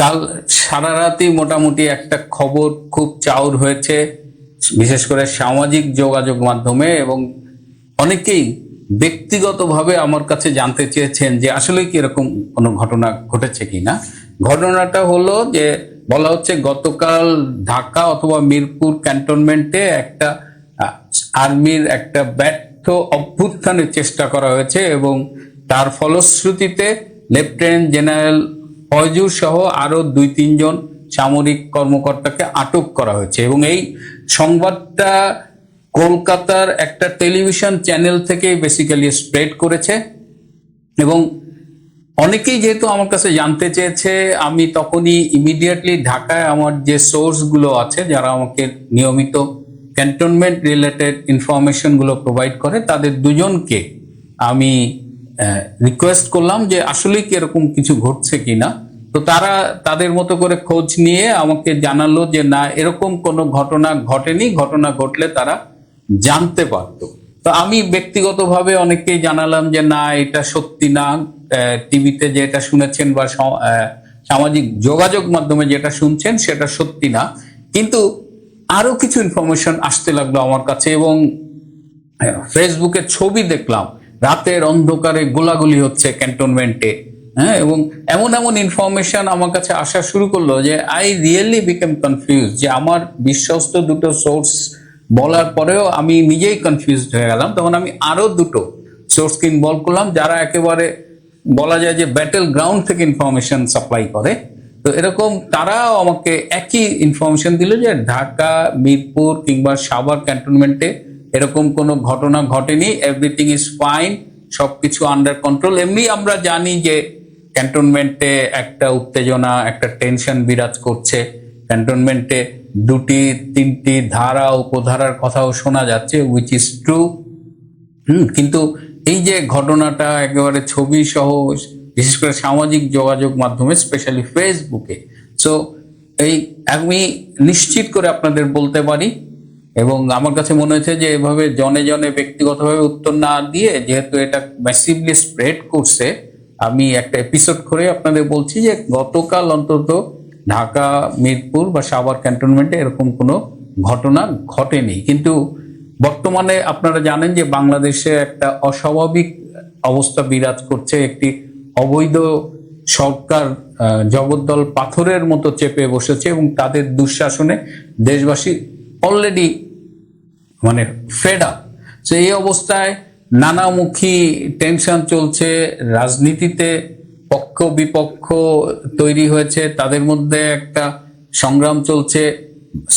কাল সারা রাতই মোটামুটি একটা খবর খুব চাউর হয়েছে, বিশেষ করে সামাজিক যোগাযোগ মাধ্যমে এবং অনেকেই ব্যক্তিগতভাবে আমার কাছে জানতে চেয়েছেন যে আসলে কি এরকম কোনো ঘটনা ঘটেছে কিনা। ঘটনাটা হলো যে বলা হচ্ছে গতকাল ঢাকা অথবা মিরপুর ক্যান্টনমেন্টে একটা আর্মির একটা ব্যর্থ অভ্যুত্থানের চেষ্টা করা হয়েছে এবং তার ফলশ্রুতিতে লেফটেন্যান্ট জেনারেল ফয়জুর সহ আরও দুই, তিনজন সামরিক কর্মকর্তাকে আটক করা হয়েছে এবং এই সংবাদটা কলকাতার একটা টেলিভিশন চ্যানেল থেকে বেসিক্যালি স্প্রেড করেছে। এবং অনেকেই যেহেতু আমার কাছে জানতে চেয়েছে, আমি তখনই ইমিডিয়েটলি ঢাকায় আমার যে সোর্সগুলো আছে, যারা আমাকে নিয়মিত ক্যান্টনমেন্ট রিলেটেড ইনফরমেশনগুলো প্রোভাইড করে, তাদের দুজনকে আমি রিকোয়েস্ট করলাম যে আসলেই কি এরকম কিছু ঘটছে কিনা। তো তারা তাদের মতো করে খোঁজ নিয়ে আমাকে জানালো যে না, এরকম কোনো ঘটনা ঘটেনি, ঘটনা ঘটলে তারা জানতে পারতো। তো আমি ব্যক্তিগতভাবে অনেককেই জানালাম যে না, এটা সত্যি না। টিভিতে যেটা শুনেছেন বা সামাজিক যোগাযোগ মাধ্যমে যেটা শুনছেন সেটা সত্যি না। কিন্তু আরও কিছু ইনফরমেশন আসতে লাগল আমার কাছে এবং ফেসবুকে ছবি দেখলাম। রাতের অন্ধকারে গোলাগুলি হচ্ছে ক্যান্টনমেন্টে হ্যাঁ? এবং এমন এমন ইনফরমেশন আমার কাছে আসা শুরু করল যে আই রিয়েলি বিকেম কনফিউজ যে আমার বিশ্বস্ত দুটো সোর্স বলার পরেও আমি নিজেই কনফিউজড হয়ে গেলাম। তখন আমি আরও দুটো সোর্সকে ইনভলভ করলাম, যারা একেবারে বলা যায় যে ব্যাটেল গ্রাউন্ড থেকে ইনফরমেশন সাপ্লাই করে। তো এরকম তারাও আমাকে একই ইনফরমেশন দিল যে ঢাকা, মিরপুর কিংবা সাভার ক্যান্টনমেন্টে এরকম কোনো ঘটনা ঘটেনি এভরিথিং ইজ ফাইন সবকিছু আন্ডার কন্ট্রোল এমনি আমরা জানি যে ক্যান্টনমেন্টে একটা উত্তেজনা, একটা টেনশন বিরাজ করছে। ক্যান্টনমেন্টে দুটি, তিনটি ধারা, উপধারার কথাও শোনা যাচ্ছে উইচ ইজ ট্রু হুম, কিন্তু এই যে ঘটনাটা একেবারে ছবি সহ, বিশেষ করে সামাজিক যোগাযোগ মাধ্যমে স্পেশালি ফেসবুকে সো এই আমি নিশ্চিত করে আপনাদের বলতে পারি এবং আমার কাছে মনে হয়েছে যে এভাবে জনে জনে ব্যক্তিগতভাবে উত্তর না দিয়ে, যেহেতু এটা ম্যাসিভলি স্প্রেড করছে, আমি একটা এপিসোড করে আপনাদের বলছি যে গতকাল অন্তত ঢাকা, মিরপুর বা সাভার ক্যান্টনমেন্টে এরকম কোনো ঘটনা ঘটেনি। কিন্তু বর্তমানে আপনারা জানেন যে বাংলাদেশে একটা অস্বাভাবিক অবস্থা বিরাজ করছে, একটি অবৈধ সরকার জগদ্দল পাথরের মতো চেপে বসেছে এবং তাদের দুঃশাসনে দেশবাসী অলরেডি মানে ফেড আপ তো এই অবস্থায় নানামুখী টেনশন চলছে, রাজনীতিতে পক্ষ বিপক্ষ তৈরি হয়েছে, তাদের মধ্যে একটা সংগ্রাম চলছে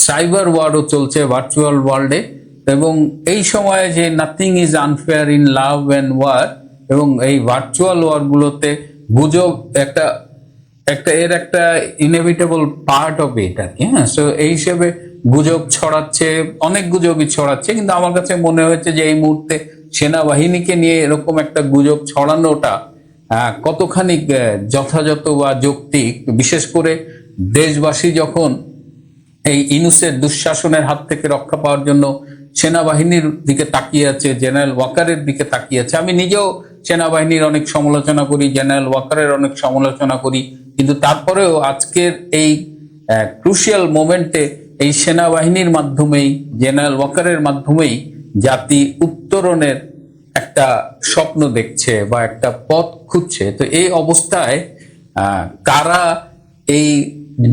সাইবার ওয়ার্ডও চলছে ভার্চুয়াল ওয়ার্ল্ডে এবং এই সময়ে যে nothing is unfair in love and war এবং এই ভার্চুয়াল ওয়ারগুলোতে গুজব একটা একটা এর একটা ইনএভিটেবল পার্ট অফ এটা কি হ্যাঁ। সো এই হিসেবে গুজব ছড়াচ্ছে, অনেক গুজবই ছড়াচ্ছে, কিন্তু আমার কাছে মনে হয়েছে যে এই মুহূর্তে সেনাবাহিনীকে নিয়ে এরকম একটা গুজব ছড়ানোটা কতখানি যথাযথ বা যৌক্তিক। বিশেষ করে দেশবাসী যখন এই ইনুসের দুঃশাসনের হাত থেকে রক্ষা পাওয়ার জন্য সেনাবাহিনীর দিকে তাকিয়ে আছে, জেনারেল ওয়াকারের দিকে তাকিয়ে আছে, আমি নিজেও সেনাবাহিনীর অনেক সমালোচনা করি, জেনারেল ওয়াকারের অনেক সমালোচনা করি, কিন্তু তারপরেও আজকের এই ক্রুশিয়াল মোমেন্টে এই সেনাবাহিনীর মাধ্যমেই, জেনারেল ওয়াকারের মাধ্যমেই জাতি উত্তরণের একটা স্বপ্ন দেখছে বা একটা পথ খুঁজছে। তো এই অবস্থায় কারা এই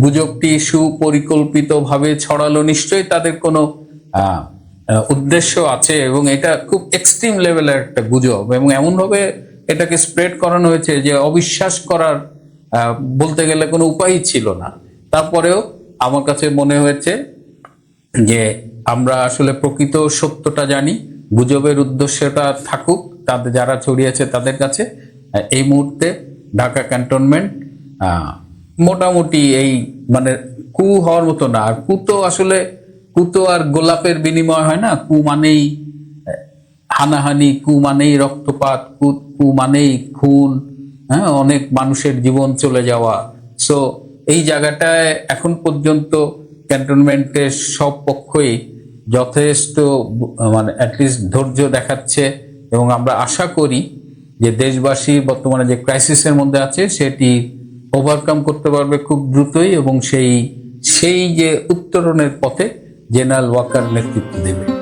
গুজবটি সুপরিকল্পিতভাবে ছড়ালো নিশ্চয়ই তাদের কোনো উদ্দেশ্য আছে এবং এটা খুব এক্সট্রিম লেভেলের একটা গুজব এবং এমনভাবে এটাকে স্প্রেড করানো হয়েছে যে অবিশ্বাস করার বলতে গেলে কোনো উপায়ই ছিল না। তারপরেও আমার কাছে মনে হয়েছে যে আমরা আসলে প্রকৃত সত্যটা জানি, গুজবের উদ্দেশ্যটা থাকুক, তাদের যারা ছড়িয়েছে তাদের কাছে। এই মুহূর্তে ঢাকা ক্যান্টনমেন্ট মোটামুটি এই মানে কু হওয়ার মতো না। আর কু তো আসলে, কু তো আর গোলাপের বিনিময় হয় না। কু মানেই, হানাহানি, কু মানেই রক্তপাত, কু কু মানেই খুন হ্যাঁ অনেক মানুষের জীবন চলে যাওয়া। সো এই জায়গাটায় এখন পর্যন্ত ক্যান্টনমেন্টের সব পক্ষই যথেষ্ট মানে অ্যাটলিস্ট ধৈর্য দেখাচ্ছে এবং আমরা আশা করি যে দেশবাসী বর্তমানে যে ক্রাইসিসের মধ্যে আছে সেটি ওভারকাম করতে পারবে খুব দ্রুতই এবং সেই সেই যে উত্তরণের পথে জেনারেল ওয়াকার নেতৃত্ব দেবে।